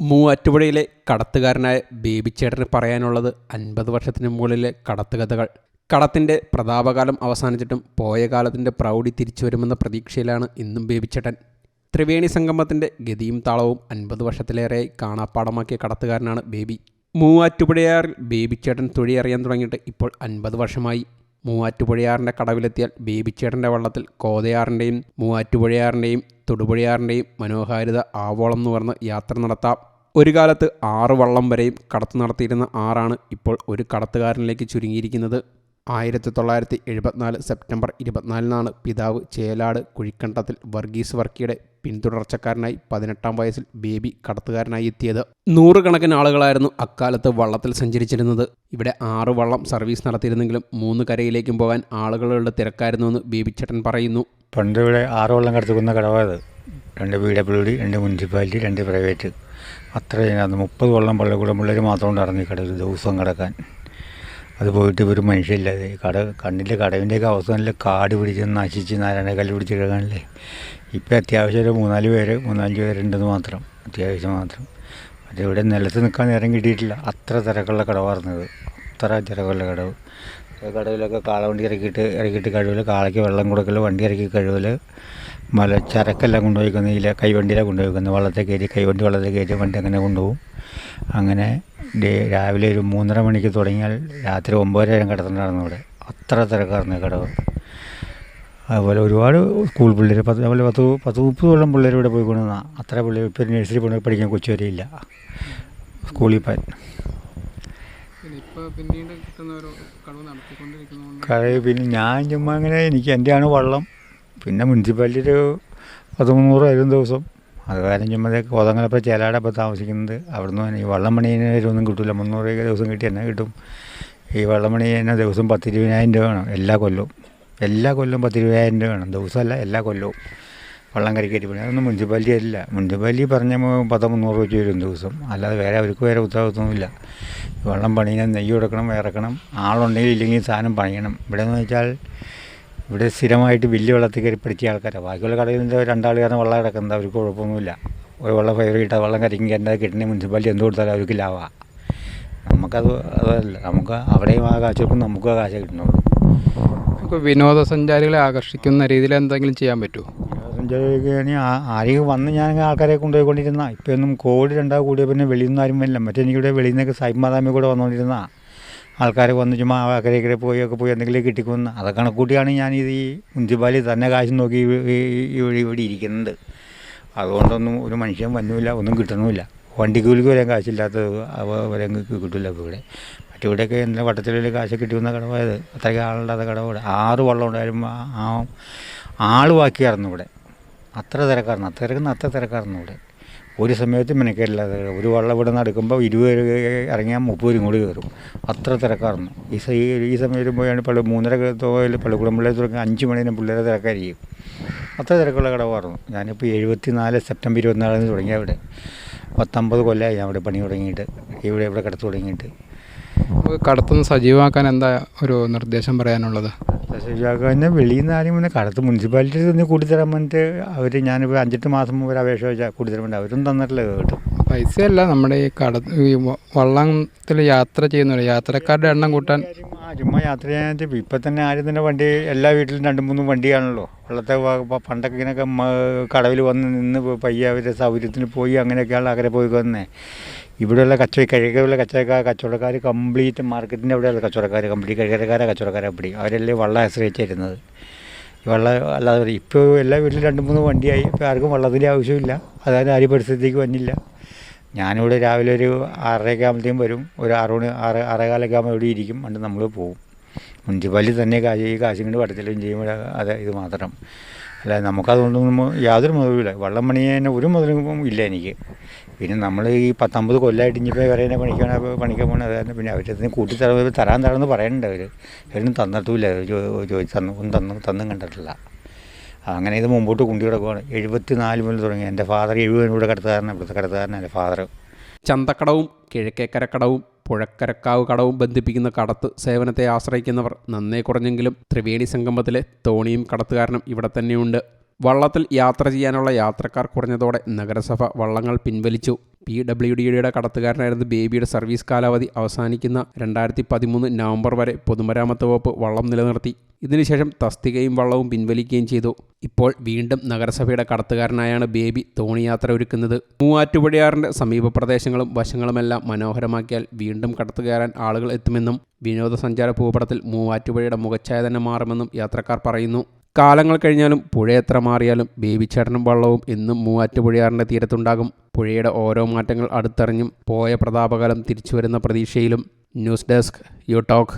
മൂവാറ്റുപുഴയിലെ കടത്തുകാരനായ ബേബിച്ചേട്ടന് പറയാനുള്ളത് അൻപത് വർഷത്തിന് മുകളിലെ കടത്തുകഥകൾ. കടത്തിന്റെ പ്രതാപകാലം അവസാനിച്ചിട്ടും പോയ കാലത്തിന്റെ പ്രൗഢി തിരിച്ചു വരുമെന്ന പ്രതീക്ഷയിലാണ് ഇന്നും ബേബിച്ചേട്ടൻ. ത്രിവേണി സംഗമത്തിന്റെ ഗതിയും താളവും അൻപത് വർഷത്തിലേറെയായി കാണാപ്പാടമാക്കിയ കടത്തുകാരനാണ് ബേബി. മൂവാറ്റുപുഴയാറിൽ ബേബിച്ചേട്ടൻ തൊഴിയറിയാൻ തുടങ്ങിയിട്ട് ഇപ്പോൾ അൻപത് വർഷമായി. മൂവാറ്റുപുഴയാറിന്റെ കടവിലെത്തിയാൽ ബേബിച്ചേട്ടന്റെ വള്ളത്തിൽ കോതയാറിന്റെയും മൂവാറ്റുപുഴയാറിന്റെയും തൊടുപുഴയാറിന്റെയും മനോഹാരിത ആവോളം എന്ന് പറഞ്ഞ് യാത്ര നടത്താം. ഒരു കാലത്ത് ആറ് വള്ളം വരെയും കടത്തു നടത്തിയിരുന്ന ആറാണ് ഇപ്പോൾ ഒരു കടത്തുകാരനിലേക്ക് ചുരുങ്ങിയിരിക്കുന്നത്. ആയിരത്തി തൊള്ളായിരത്തി എഴുപത്തിനാല് സെപ്റ്റംബർ ഇരുപത്തിനാലിനാണ് പിതാവ് ചേലാട് കുഴിക്കണ്ടത്തിൽ വർഗീസ് വർക്കിയുടെ പിന്തുടർച്ചക്കാരനായി പതിനെട്ടാം വയസ്സിൽ ബേബി കടത്തുകാരനായി എത്തിയത്. നൂറുകണക്കിന് ആളുകളായിരുന്നു അക്കാലത്ത് വള്ളത്തിൽ സഞ്ചരിച്ചിരുന്നത്. ഇവിടെ ആറ് വള്ളം സർവീസ് നടത്തിയിരുന്നെങ്കിലും മൂന്ന് കരയിലേക്കും പോകാൻ ആളുകളുടെ തിരക്കായിരുന്നുവെന്ന് ബേബിച്ചേട്ടൻ പറയുന്നു. പണ്ട് ഇവിടെ ആറ് വള്ളം കടത്തുക്കുന്ന കടവാത് രണ്ട് പി ഡബ്ല്യു ഡി രണ്ട് മുനിസിപ്പാലിറ്റി രണ്ട് പ്രൈവറ്റ്. അത്ര ഇതിനകത്ത് മുപ്പത് വള്ളം പള്ളിക്കൂടം പിള്ളേർ മാത്രം ഉണ്ടായിരുന്നു ഈ കടയിൽ ദിവസം കിടക്കാൻ. അത് പോയിട്ട് ഒരു മനുഷ്യമില്ലാതെ കട കണ്ണിന്റെ കടവിന്റെയൊക്കെ അവസാനത്തിൽ കാട് പിടിച്ച് നശിച്ച് നാരായണക്കല്ല് പിടിച്ച് കിടക്കാനല്ലേ. ഇപ്പം അത്യാവശ്യം ഒരു മൂന്നാൽ പേര് മൂന്നാലഞ്ച് പേരുണ്ടെന്ന് മാത്രം. അത്യാവശ്യം മാത്രം. മറ്റേ ഇവിടെ നിലത്ത് നിൽക്കാൻ നേരം കിട്ടിയിട്ടില്ല. അത്ര തിരക്കുള്ള കടവാർന്നത് അത്ര തിരക്കുള്ള കടവ്. കടവിലൊക്കെ കാളവണ്ടി ഇറക്കിയിട്ട് ഇറക്കിയിട്ട് കഴിവിൽ കാളയ്ക്ക് വെള്ളം കൊടുക്കൽ വണ്ടി ഇറക്കി കഴിവൽ മല ചരക്കെല്ലാം കൊണ്ടുപോയിക്കുന്ന ഇല്ല കൈവണ്ടിയിലാണ് കൊണ്ടുപോയിക്കുന്നത്. വള്ളത്തെ കയറ്റി കൈവണ്ടി വള്ളത്തെ കയറ്റി വണ്ടി അങ്ങനെ കൊണ്ടുപോകും. അങ്ങനെ ഡേ രാവിലെ ഒരു മൂന്നര മണിക്ക് തുടങ്ങിയാൽ രാത്രി ഒമ്പതര വരെ കിടത്തുന്നുണ്ടായിരുന്നു ഇവിടെ അത്ര തിരക്കായിരുന്നു കടവ്. അതുപോലെ ഒരുപാട് സ്കൂൾ പിള്ളേർ പത്ത് അതുപോലെ പത്ത് പത്ത് മുപ്പത് കൊല്ലം പിള്ളേർ ഇവിടെ പോയി കൊണ്ടുവന്ന അത്ര പിള്ളേർ ഇപ്പോൾ നഴ്സറി പോയി പഠിക്കാൻ കൊച്ചു വരെയില്ല സ്കൂളിൽ പോയി. കടയിൽ പിന്നെ ഞാൻ ചുമ്മാ അങ്ങനെ എനിക്ക് എന്റെയാണ് വള്ളം. പിന്നെ മുനിസിപ്പാലിറ്റി ഒരു പതിമൂന്നൂറ് മുന്നൂറ് വരും ദിവസം. അത് കാരണം ചുമ്മാ കോതങ്ങളപ്പോൾ ചേലാടെ ഇപ്പോൾ താമസിക്കുന്നത്. അവിടുന്ന് തന്നെ ഈ വള്ളം പണിയതിന് ഒന്നും കിട്ടില്ല മുന്നൂറ് ദിവസം കിട്ടി എന്നെ കിട്ടും. ഈ വള്ളം പണി തന്നെ ദിവസം പത്തിരുപതിനായിരം രൂപ വേണം എല്ലാ കൊല്ലവും. എല്ലാ കൊല്ലവും പത്തിരുപതിനായിരം രൂപ വേണം. ദിവസമല്ല എല്ലാ കൊല്ലവും. വള്ളം കരക്കയറ്റി പോയി അതൊന്നും മുനിസിപ്പാലിറ്റി അല്ല മുനിസിപ്പാലിറ്റി പറഞ്ഞ പത്ത് മുന്നൂറ് രൂപ വരും ദിവസം. അല്ലാതെ വേറെ അവർക്ക് വേറെ ഉത്തരവാദിത്വമൊന്നുമില്ല. വെള്ളം പണിയണം നെയ്യ് കൊടുക്കണം ഇറക്കണം. ആളുണ്ടെങ്കിൽ ഇല്ലെങ്കിൽ സാധനം പണിയണം. ഇവിടെ എന്ന് വെച്ചാൽ ഇവിടെ സ്ഥിരമായിട്ട് വലിയ വെള്ളത്തിൽ കയറി പിടിച്ച ആൾക്കാരാണ് ബാക്കിയുള്ള കടയിൽ നിന്ന് രണ്ടാൾ കാരണം വെള്ളം കിടക്കുന്നത് അവർക്ക് കുഴപ്പമൊന്നുമില്ല. ഒരു വെള്ളം ഫയർ കിട്ടാൽ വെള്ളം കരിക്കും എന്താ കിട്ടണേ മുനിസിപ്പാലിറ്റി എന്ത് കൊടുത്താലും അവർക്ക് ലാഭമാണ് നമുക്കത് അതല്ല. നമുക്ക് അവിടെയും ആ കാശ് കൊടുക്കും നമുക്കും ആ കാശ് കിട്ടണുള്ളൂ വിനോദസഞ്ചാരികളെ ആകർഷിക്കുന്ന രീതിയിൽ എന്തെങ്കിലും ചെയ്യാൻ പറ്റുമോ? സഞ്ചാരിക്കുകയാണെങ്കിൽ ആരെയും വന്ന് ഞാൻ ആൾക്കാരെ കൊണ്ടുപോയിക്കൊണ്ടിരുന്ന. ഇപ്പം ഒന്നും കോടി രണ്ടാ കൂടിയ പിന്നെ വെളിയിൽ നിന്ന് ആരും വരില്ല. മറ്റേ എനിക്കിവിടെ വെളിയിൽ നിന്നൊക്കെ സൈമാതാമി കൂടെ വന്നുകൊണ്ടിരുന്ന ആൾക്കാർ വന്ന് ചുമ്മാ അക്കരെ പോയി ഒക്കെ പോയി എന്തെങ്കിലും കിട്ടിക്കൊന്ന്. അതൊക്കെ കണക്കൂട്ടിയാണ് ഞാൻ ഇത് ഈ മുൻസിപ്പാലി തന്നെ കാശ് നോക്കി ഇവിടെ ഇവിടെ ഇരിക്കുന്നത്. അതുകൊണ്ടൊന്നും ഒരു മനുഷ്യൻ വന്നുമില്ല ഒന്നും കിട്ടണമില്ല. വണ്ടി കൂലിക്ക് വരാൻ കാശില്ലാത്തത് അവ വരെ കിട്ടില്ല ഇപ്പോൾ ഇവിടെ. മറ്റിവിടെയൊക്കെ എന്തിനാ വട്ടത്തിലുള്ള കാശ് കിട്ടിയെന്ന കടവായത്? അത്രയ്ക്ക് ആളുണ്ടാത്ത കടവാട് ആറ് വള്ളം ഉണ്ടായാലും ആ ആൾ ബാക്കിയായിരുന്നു ഇവിടെ. അത്ര തിരക്കാരണം തിരക്കുന്ന അത്ര തിരക്കാരണം ഇവിടെ ഒരു സമയത്ത് മെനക്കേടില്ല ഒരു വള്ളം ഇവിടെ നിന്ന് അടുക്കുമ്പോൾ ഇരുപത് ഇറങ്ങിയാൽ മുപ്പത് കൂടി കയറും. അത്ര തിരക്കായിരുന്നു. ഈ സ- ഈ സമയത്ത് പോയാണ് പള്ളി മൂന്നര തോയിൽ പള്ളിക്കുളം പിള്ളേർ തുടങ്ങി അഞ്ച് മണിന് പിള്ളേരെ തിരക്കായിരിക്കും. അത്ര തിരക്കുള്ള കടവായിരുന്നു. ഞാനിപ്പോൾ എഴുപത്തി നാല് സെപ്റ്റംബർ ഇരുപത്തിനാലിന് തുടങ്ങിയ ഇവിടെ. പത്തൊമ്പത് കൊല്ലമായി ഞാൻ ഇവിടെ പണി തുടങ്ങിയിട്ട്. ഇവിടെ ഇവിടെ കിടത്ത് തുടങ്ങിയിട്ട്. കടത്തുനിന്ന് സജീവമാക്കാൻ എന്താ ഒരു നിർദ്ദേശം പറയാനുള്ളത്? ശരിയാക്കാൻ വെളിയിൽ നിന്ന് ആരും വന്ന് കടത്ത് മുനിസിപ്പാലിറ്റി നിന്ന് കൂട്ടിത്തരാൻ വേണ്ടിയിട്ട് അവർ ഞാനിപ്പോൾ അഞ്ചെട്ട് മാസം മുമ്പ് ഒരു അപേക്ഷ വെച്ചാൽ കൂട്ടിത്തരാൻ വേണ്ടി അവരും തന്നിട്ടില്ല കേട്ടോ. പൈസയല്ല നമ്മുടെ ഈ കട വള്ളത്തിൽ യാത്ര ചെയ്യുന്നവർ യാത്രക്കാരുടെ എണ്ണം കൂട്ടാൻ. ആ ചുമ്മാ യാത്ര ചെയ്യാനായിട്ട് ഇപ്പം തന്നെ ആരും തന്നെ വണ്ടി എല്ലാ വീട്ടിലും രണ്ട് മൂന്ന് വണ്ടിയാണല്ലോ വെള്ളത്തെ പണ്ടൊക്കെ ഇങ്ങനെയൊക്കെ കടവിൽ വന്ന് നിന്ന് പയ്യെ അവരുടെ സൗകര്യത്തിന് പോയി അങ്ങനെയൊക്കെയാണ് അകരെ പോയി വന്നേ. ഇവിടെയുള്ള കച്ച കഴുകുള്ള കച്ചവടക്കാർ കച്ചവടക്കാർ കംപ്ലീറ്റ് മാർക്കറ്റിന്റെ അവിടെയുള്ള കച്ചവടക്കാർ കംപ്ലീറ്റ് കിഴക്കരക്കാരെ കച്ചവടക്കാരെ അപ്പടി അവരെല്ലാം വള്ളം ആശ്രയിച്ചിരുന്നത്. വെള്ളം അല്ലാതെ ഇപ്പോൾ എല്ലാ വീട്ടിലും രണ്ട് മൂന്ന് വണ്ടിയായി. ഇപ്പോൾ ആർക്കും വെള്ളത്തിന്റെ ആവശ്യമില്ല. അതായത് ആരും പരിസ്ഥിതിക്ക് വന്നില്ല. ഞാനിവിടെ രാവിലെ ഒരു ആറരയൊക്കെ ആകുമ്പോഴത്തേക്കും വരും. ഒരു ആറ് മണി ആറ് ആറേകാലൊക്കെ ആകുമ്പോൾ ഇവിടെ ഇരിക്കും. എന്നിട്ട് നമ്മൾ പോകും മുനിസിപ്പാലിറ്റി തന്നെ കാശ് ഈ കാശും കൊണ്ട് പടത്തിലും ചെയ്യുമ്പോൾ അത് ഇത് മാത്രം. അല്ല നമുക്കതുകൊണ്ടൊന്നും യാതൊരു മുതലുമില്ല വള്ളം തന്നെ ഒരു മുതലും ഇല്ല എനിക്ക്. പിന്നെ നമ്മൾ ഈ പത്തൊമ്പത് കൊല്ലമായിട്ട് ഇനിയിപ്പോൾ വരെ പണിക്കാൻ പണിക്കാൻ പോകണം അത് കാരണം പിന്നെ അവരതിന് കൂട്ടി തരാൻ തരാമെന്ന് പറയുന്നുണ്ട് അവർ എന്നും തന്നിട്ടുമില്ല ചോദിച്ചു തന്നു തന്നു തന്നും കണ്ടിട്ടില്ല. അങ്ങനെ ഇത് മുമ്പോട്ട് കൊണ്ടു കിടക്കുവാണ്. എഴുപത്തി നാല് മുതൽ തുടങ്ങി. എന്റെ ഫാദർ എഴുപതിന് കൂടെ കടത്തുകാരനാണ് ഇവിടുത്തെ കടത്തുകാരനാണ് എന്റെ ഫാദർ ചന്തക്കടവും കിഴക്കേക്കര കടവും പുഴക്കരക്കാവ് കടവും ബന്ധിപ്പിക്കുന്ന കടത്ത് സേവനത്തെ ആശ്രയിക്കുന്നവർ നന്നേ കുറഞ്ഞെങ്കിലും ത്രിവേണി സംഗമത്തിലെ തോണിയും കടത്തുകാരനും ഇവിടെ തന്നെയുണ്ട്. വള്ളത്തിൽ യാത്ര ചെയ്യാനുള്ള യാത്രക്കാർ കുറഞ്ഞതോടെ നഗരസഭ വള്ളങ്ങൾ പിൻവലിച്ചു. പി ഡബ്ല്യു ഡിയുടെ കടത്തുകാരനായിരുന്ന ബേബിയുടെ സർവീസ് കാലാവധി അവസാനിക്കുന്ന രണ്ടായിരത്തി പതിമൂന്ന് നവംബർ വരെ പൊതുമരാമത്ത് വകുപ്പ് വള്ളം നിലനിർത്തി. ഇതിനുശേഷം തസ്തികയും വള്ളവും പിൻവലിക്കുകയും ചെയ്തു. ഇപ്പോൾ വീണ്ടും നഗരസഭയുടെ കടത്തുകാരനായാണ് ബേബി തോണിയാത്ര ഒരുക്കുന്നത്. മൂവാറ്റുപുഴയാറിന്റെ സമീപ പ്രദേശങ്ങളും വശങ്ങളുമെല്ലാം മനോഹരമാക്കിയാൽ വീണ്ടും കടത്തുകയറാൻ ആളുകൾ എത്തുമെന്നും വിനോദസഞ്ചാര ഭൂപടത്തിൽ മൂവാറ്റുപുഴയുടെ മുഖച്ഛായ തന്നെ മാറുമെന്നും യാത്രക്കാർ പറയുന്നു. കാലങ്ങൾ കഴിഞ്ഞാലും പുഴ എത്ര മാറിയാലും ബേബിച്ചേട്ടനും വള്ളവും എന്നും മൂവാറ്റുപുഴയാറിന്റെ തീരത്തുണ്ടാകും. പുഴയുടെ ഓരോ മാറ്റങ്ങൾ അടുത്തറിഞ്ഞും പോയ പ്രതാപകാലം തിരിച്ചു വരുന്ന പ്രതീക്ഷയിലും. News desk you talk.